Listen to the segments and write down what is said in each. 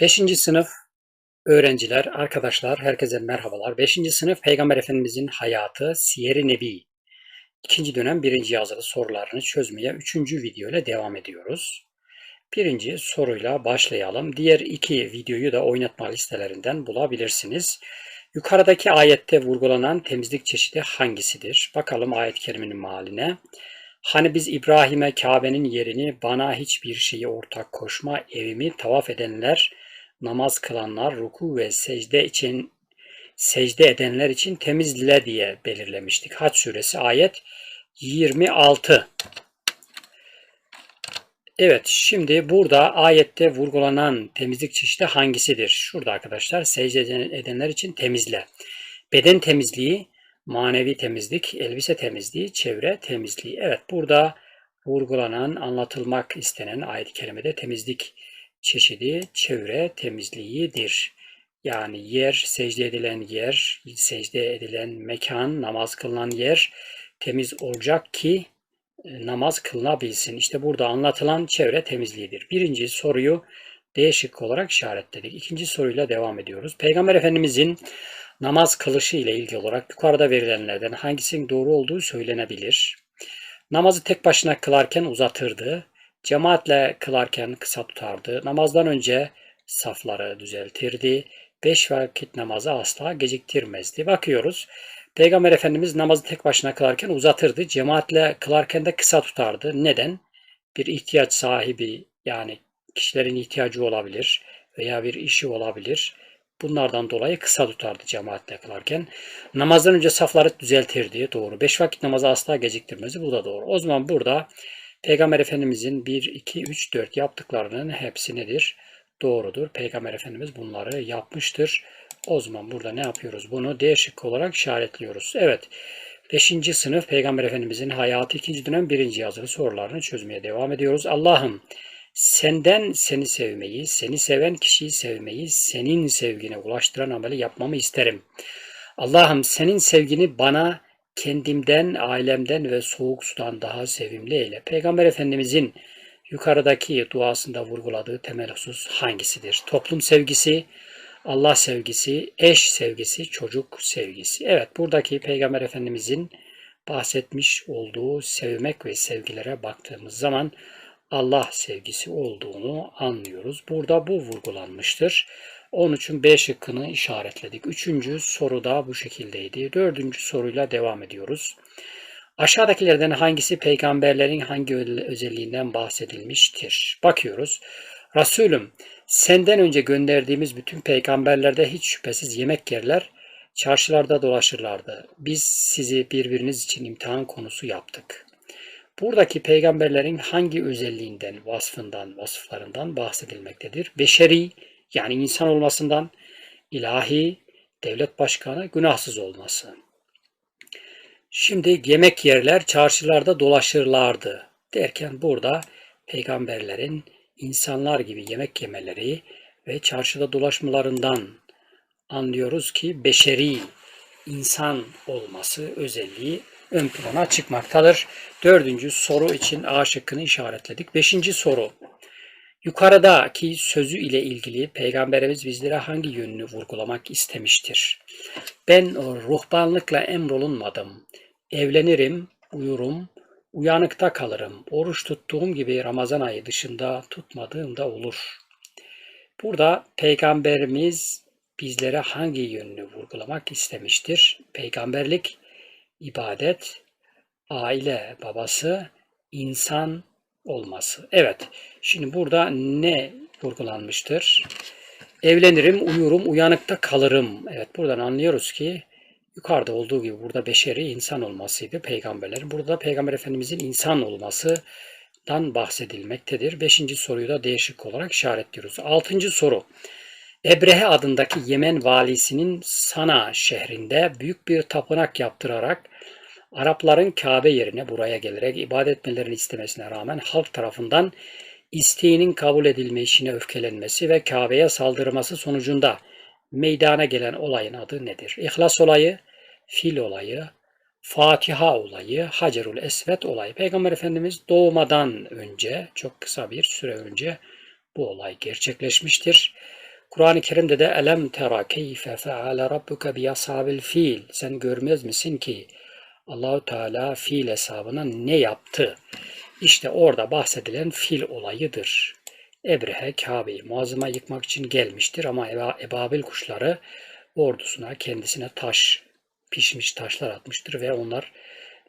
5. sınıf öğrenciler, arkadaşlar, herkese merhabalar. 5. sınıf Peygamber Efendimizin hayatı, Siyer-i Nebi. İkinci dönem birinci yazılı sorularını çözmeye üçüncü video ile devam ediyoruz. Birinci soruyla başlayalım. Diğer iki videoyu da oynatma listelerinden bulabilirsiniz. Yukarıdaki ayette vurgulanan temizlik çeşidi hangisidir? Bakalım ayet-i kerimenin maline. Hani biz İbrahim'e Kabe'nin yerini bana hiçbir şeyi ortak koşma evimi tavaf edenler, namaz kılanlar, ruku ve secde için secde edenler için temizle diye belirlemiştik. Haç suresi ayet 26. Evet şimdi burada ayette vurgulanan temizlik çeşidi hangisidir? Şurada arkadaşlar secde edenler için temizle. Beden temizliği, manevi temizlik, elbise temizliği, çevre temizliği. Evet burada vurgulanan, anlatılmak istenen ayet-i kerimede temizlik çeşidi çevre temizliğidir. Yani yer, secde edilen yer, secde edilen mekan, namaz kılınan yer temiz olacak ki e, namaz kılınabilsin. İşte burada anlatılan çevre temizliğidir. Birinci soruyu değişik olarak işaretledik. İkinci soruyla devam ediyoruz. Peygamber Efendimizin namaz kılışı ile ilgili olarak yukarıda verilenlerden hangisinin doğru olduğu söylenebilir. Namazı tek başına kılarken uzatırdı. Cemaatle kılarken kısa tutardı. Namazdan önce safları düzeltirdi. Beş vakit namazı asla geciktirmezdi. Bakıyoruz. Peygamber Efendimiz namazı tek başına kılarken uzatırdı. Cemaatle kılarken de kısa tutardı. Neden? Bir ihtiyaç sahibi yani kişilerin ihtiyacı olabilir veya bir işi olabilir. Bunlardan dolayı kısa tutardı cemaatle kılarken. Namazdan önce safları düzeltirdi. Doğru. Beş vakit namazı asla geciktirmezdi. Bu da doğru. O zaman burada Peygamber Efendimizin 1, 2, 3, 4 yaptıklarının hepsi nedir? Doğrudur. Peygamber Efendimiz bunları yapmıştır. O zaman burada ne yapıyoruz? Bunu D şıkkı olarak işaretliyoruz. Evet. 5. sınıf Peygamber Efendimizin hayatı 2. dönem 1. yazılı sorularını çözmeye devam ediyoruz. Allah'ım senden seni sevmeyi, seni seven kişiyi sevmeyi, senin sevgine ulaştıran ameli yapmamı isterim. Allah'ım senin sevgini bana kendimden, ailemden ve soğuk sudan daha sevimli eyle. Peygamber Efendimizin yukarıdaki duasında vurguladığı temel husus hangisidir? Toplum sevgisi, Allah sevgisi, eş sevgisi, çocuk sevgisi. Evet buradaki Peygamber Efendimizin bahsetmiş olduğu sevmek ve sevgilere baktığımız zaman Allah sevgisi olduğunu anlıyoruz. Burada bu vurgulanmıştır. Onun için B şıkkını işaretledik. Üçüncü soru da bu şekildeydi. Dördüncü soruyla devam ediyoruz. Aşağıdakilerden hangisi peygamberlerin hangi özelliğinden bahsedilmiştir? Bakıyoruz. Resulüm senden önce gönderdiğimiz bütün peygamberlerde hiç şüphesiz yemek yerler, çarşılarda dolaşırlardı. Biz sizi birbiriniz için imtihan konusu yaptık. Buradaki peygamberlerin hangi özelliğinden, vasfından, vasıflarından bahsedilmektedir? Beşeri, yani insan olmasından ilahi, devlet başkanı günahsız olması. Şimdi yemek yerler çarşılarda dolaşırlardı derken burada peygamberlerin insanlar gibi yemek yemeleri ve çarşıda dolaşmalarından anlıyoruz ki beşeri insan olması özelliği ön plana çıkmaktadır. Dördüncü soru için A şıkkını işaretledik. Beşinci soru. Yukarıdaki sözü ile ilgili Peygamberimiz bizlere hangi yönünü vurgulamak istemiştir? Ben ruhbanlıkla emrolunmadım. Evlenirim, uyurum, uyanıkta kalırım. Oruç tuttuğum gibi Ramazan ayı dışında tutmadığım da olur. Burada Peygamberimiz bizlere hangi yönünü vurgulamak istemiştir? Peygamberlik, ibadet, aile babası, insan olması. Evet, şimdi burada ne vurgulanmıştır? Evlenirim, uyurum, uyanıkta kalırım. Evet, buradan anlıyoruz ki yukarıda olduğu gibi burada beşeri insan olmasıydı peygamberlerin. Burada peygamber efendimizin insan olmasından bahsedilmektedir. Beşinci soruyu da değişik olarak işaretliyoruz. Altıncı soru. Ebrehe adındaki Yemen valisinin Sana şehrinde büyük bir tapınak yaptırarak Arapların Kabe yerine buraya gelerek ibadet etmelerini istemesine rağmen halk tarafından isteğinin kabul edilmeyişine öfkelenmesi ve Kabe'ye saldırması sonucunda meydana gelen olayın adı nedir? İhlas olayı, fil olayı, Fatiha olayı, Hacerul Esvet olayı. Peygamber Efendimiz doğmadan önce, çok kısa bir süre önce bu olay gerçekleşmiştir. Kur'an-ı Kerim'de de elem tera keyfe feale rabbuke bi ashabil fil. Sen görmez misin ki Allahu Teala fil hesabına ne yaptı? İşte orada bahsedilen fil olayıdır. Ebrehe Kabe'yi muazzama yıkmak için gelmiştir ama eba, ebabil kuşları ordusuna kendisine taş, pişmiş taşlar atmıştır ve onlar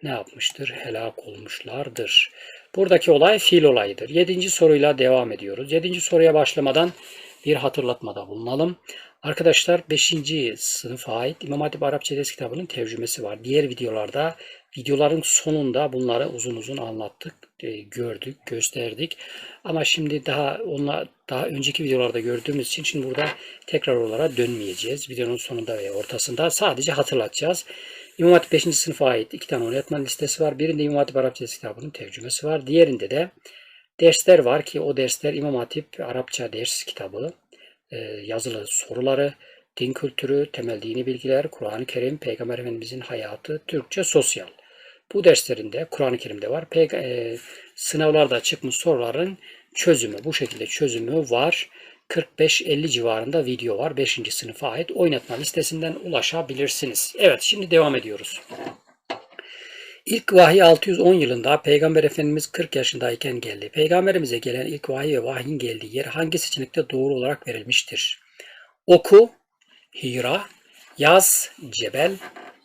ne yapmıştır? Helak olmuşlardır. Buradaki olay fil olayıdır. Yedinci soruyla devam ediyoruz. Yedinci soruya başlamadan bir hatırlatmada bulunalım. Arkadaşlar 5. sınıfa ait İmam Hatip Arapça ders kitabının tercümesi var. Diğer videolarda videoların sonunda bunları uzun uzun anlattık, e, gördük, gösterdik. Ama şimdi daha onunla daha önceki videolarda gördüğümüz için şimdi burada tekrar oralara dönmeyeceğiz. Videonun sonunda ve ortasında sadece hatırlatacağız. İmam Hatip 5. sınıfa ait iki tane öğretmen listesi var. Birinde İmam Hatip Arapça ders kitabının tercümesi var. Diğerinde de dersler var ki o dersler İmam Hatip Arapça ders kitabı, e, yazılı soruları, din kültürü, temel dini bilgiler, Kur'an-ı Kerim, Peygamber Efendimizin hayatı, Türkçe, sosyal. Bu derslerinde Kur'an-ı Kerim'de var. Peyg e, sınavlarda çıkmış soruların çözümü, bu şekilde çözümü var. 45-50 civarında video var. 5. sınıfa ait oynatma listesinden ulaşabilirsiniz. Evet şimdi devam ediyoruz. İlk vahiy 610 yılında Peygamber Efendimiz 40 yaşındayken geldi. Peygamberimize gelen ilk vahiy ve vahyin geldiği yer hangi seçenekte doğru olarak verilmiştir? Oku, Hira, yaz, Cebel,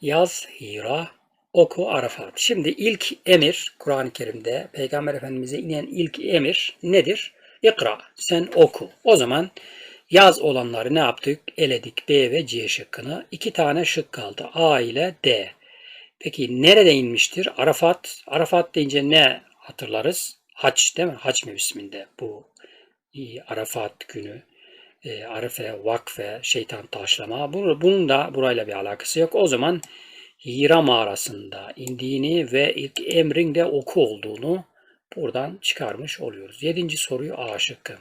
yaz, Hira, oku, Arafat. Şimdi ilk emir Kur'an-ı Kerim'de Peygamber Efendimiz'e inen ilk emir nedir? İkra, sen oku. O zaman yaz olanları ne yaptık? Eledik B ve C şıkkını. İki tane şık kaldı. A ile D. Peki nerede inmiştir? Arafat. Arafat deyince ne hatırlarız? Haç değil mi? Haç mevsiminde bu Arafat günü. E, Arefe, vakfe, şeytan taşlama. Bunun da burayla bir alakası yok. O zaman Hira mağarasında indiğini ve ilk emrin de oku olduğunu buradan çıkarmış oluyoruz. Yedinci soruyu A şıkkı.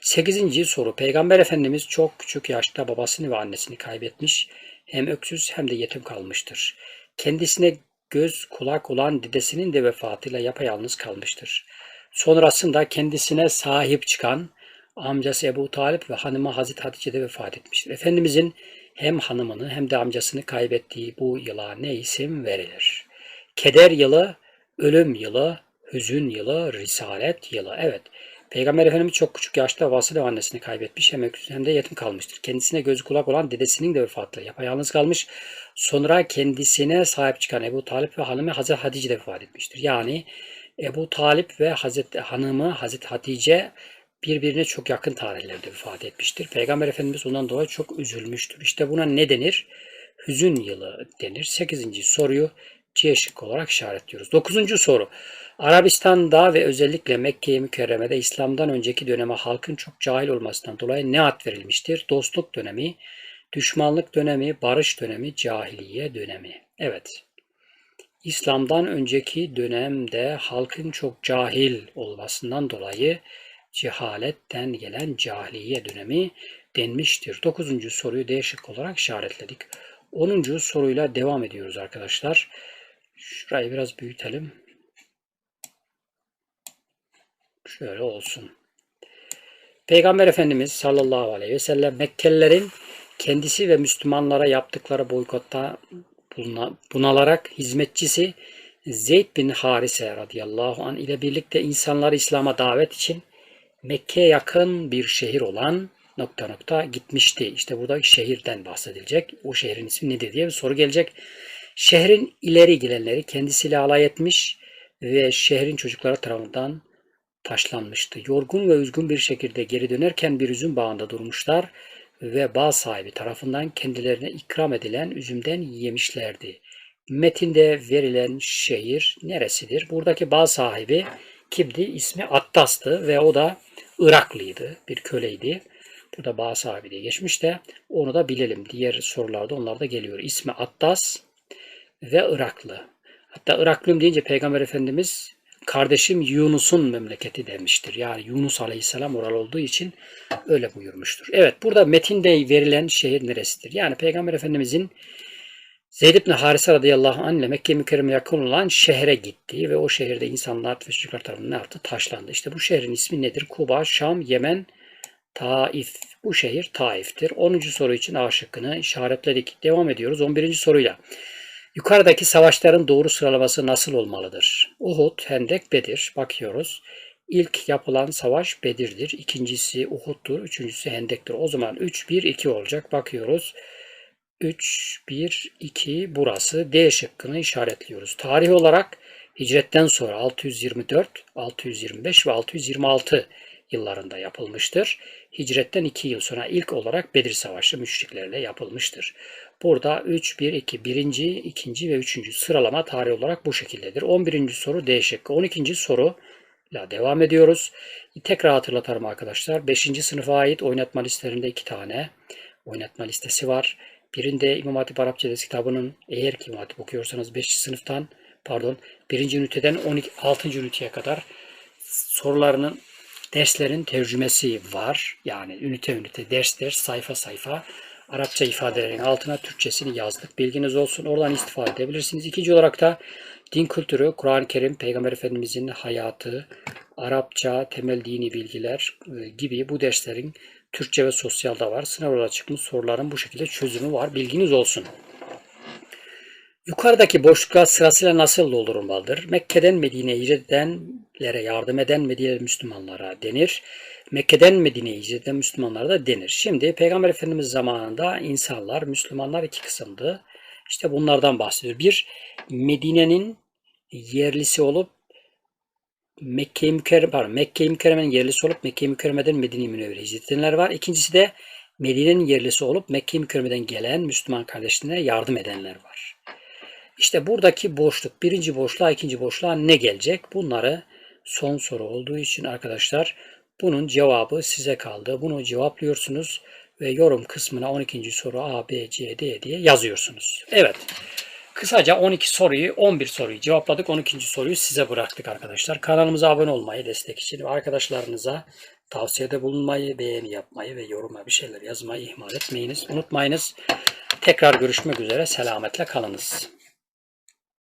Sekizinci soru. Peygamber Efendimiz çok küçük yaşta babasını ve annesini kaybetmiş. Hem öksüz hem de yetim kalmıştır. Kendisine göz kulak olan dedesinin de vefatıyla yapayalnız kalmıştır. Sonrasında kendisine sahip çıkan amcası Ebu Talip ve hanımı Hazreti Hatice de vefat etmiştir. Efendimizin hem hanımını hem de amcasını kaybettiği bu yıla ne isim verilir? Keder yılı, ölüm yılı, hüzün yılı, risalet yılı. Evet, Peygamber Efendimiz çok küçük yaşta ve annesini kaybetmiş hem, hem de yetim kalmıştır. Kendisine gözü kulak olan dedesinin de vefatıyla yapayalnız kalmış. Sonra kendisine sahip çıkan Ebu Talip ve hanımı Hazreti Hatice de vefat etmiştir. Yani Ebu Talip ve Hazreti hanımı Hazreti Hatice birbirine çok yakın tarihlerde vefat etmiştir. Peygamber Efendimiz ondan dolayı çok üzülmüştür. İşte buna ne denir? Hüzün yılı denir. Sekizinci soruyu C şık olarak işaretliyoruz. Dokuzuncu soru. Arabistan'da ve özellikle Mekke-i Mükerreme'de İslam'dan önceki döneme halkın çok cahil olmasından dolayı ne ad verilmiştir? Dostluk dönemi, düşmanlık dönemi, barış dönemi, cahiliye dönemi. Evet. İslam'dan önceki dönemde halkın çok cahil olmasından dolayı cehaletten gelen cahiliye dönemi denmiştir. Dokuzuncu soruyu değişik olarak işaretledik. Onuncu soruyla devam ediyoruz arkadaşlar. Şurayı biraz büyütelim. Şöyle olsun. Peygamber Efendimiz sallallahu aleyhi ve sellem Mekkelilerin kendisi ve Müslümanlara yaptıkları boykotta bunalarak hizmetçisi Zeyd bin Harise radıyallahu an ile birlikte insanları İslam'a davet için Mekke'ye yakın bir şehir olan nokta nokta gitmişti. İşte burada şehirden bahsedilecek. O şehrin ismi nedir diye bir soru gelecek. Şehrin ileri gelenleri kendisiyle alay etmiş ve şehrin çocukları tarafından taşlanmıştı. Yorgun ve üzgün bir şekilde geri dönerken bir üzüm bağında durmuşlar ve bağ sahibi tarafından kendilerine ikram edilen üzümden yemişlerdi. Metinde verilen şehir neresidir? Buradaki bağ sahibi kimdi? İsmi Attas'tı ve o da Iraklıydı, bir köleydi. Burada bağ sahibi diye geçmiş de onu da bilelim. Diğer sorularda onlar da geliyor. İsmi Attas ve Iraklı. Hatta Iraklıyım deyince Peygamber Efendimiz kardeşim Yunus'un memleketi demiştir. Yani Yunus Aleyhisselam oral olduğu için öyle buyurmuştur. Evet burada metinde verilen şehir neresidir? Yani Peygamber Efendimizin Zeyd ibn Harise radıyallahu anh ile Mekke mükerreme yakın olan şehre gitti ve o şehirde insanlar ve çocuklar tarafından ne yaptı? Taşlandı. İşte bu şehrin ismi nedir? Kuba, Şam, Yemen, Taif. Bu şehir Taif'tir. 10. soru için A şıkkını işaretledik. Devam ediyoruz 11. soruyla. Yukarıdaki savaşların doğru sıralaması nasıl olmalıdır? Uhud, Hendek, Bedir. Bakıyoruz. İlk yapılan savaş Bedir'dir. İkincisi Uhud'dur. Üçüncüsü Hendek'tir. O zaman 3, 1, 2 olacak. Bakıyoruz. 3, 1, 2 burası. D şıkkını işaretliyoruz. Tarih olarak hicretten sonra 624, 625 ve 626 yıllarında yapılmıştır. Hicretten 2 yıl sonra ilk olarak Bedir Savaşı müşriklerle yapılmıştır. Burada 3, 1, 2, birinci, ikinci ve üçüncü sıralama tarih olarak bu şekildedir. 11. soru D şıkkı. 12. soru ile devam ediyoruz. Tekrar hatırlatarım arkadaşlar. 5. sınıfa ait oynatma listelerinde iki tane oynatma listesi var. Birinde İmam Hatip Arapça kitabının eğer ki İmam Hatip okuyorsanız 5. sınıftan pardon 1. üniteden 12, 6. üniteye kadar sorularının derslerin tercümesi var. Yani ünite ünite, ders ders, sayfa sayfa Arapça ifadelerin altına Türkçesini yazdık. Bilginiz olsun. Oradan istifade edebilirsiniz. İkinci olarak da din kültürü, Kur'an-ı Kerim, Peygamber Efendimizin hayatı, Arapça, temel dini bilgiler e, gibi bu derslerin Türkçe ve sosyalda var. Sınavlara çıkmış soruların bu şekilde çözümü var. Bilginiz olsun. Yukarıdaki boşluklar sırasıyla nasıl doldurulmalıdır? Mekke'den Medine'ye hicret edenlere yardım eden Medine Müslümanlara denir. Mekke'den Medine'ye hicret eden Müslümanlara da denir. Şimdi Peygamber Efendimiz zamanında insanlar, Müslümanlar iki kısımdı. İşte bunlardan bahsediyor. Bir, Medine'nin yerlisi olup Mekke-i Mükerreme, pardon, Mekke-i Mükerreme'nin yerlisi olup Mekke-i Mükerreme'den Medine-i Münevvere hicret edenler var. İkincisi de Medine'nin yerlisi olup Mekke-i Mükerreme'den gelen Müslüman kardeşlerine yardım edenler var. İşte buradaki boşluk, birinci boşluğa, ikinci boşluğa ne gelecek? Bunları son soru olduğu için arkadaşlar bunun cevabı size kaldı. Bunu cevaplıyorsunuz ve yorum kısmına 12. soru A, B, C, D diye yazıyorsunuz. Evet. Kısaca 12 soruyu, 11 soruyu cevapladık. 12. soruyu size bıraktık arkadaşlar. Kanalımıza abone olmayı, destek için ve arkadaşlarınıza tavsiyede bulunmayı, beğeni yapmayı ve yoruma bir şeyler yazmayı ihmal etmeyiniz. Unutmayınız. Tekrar görüşmek üzere. Selametle kalınız.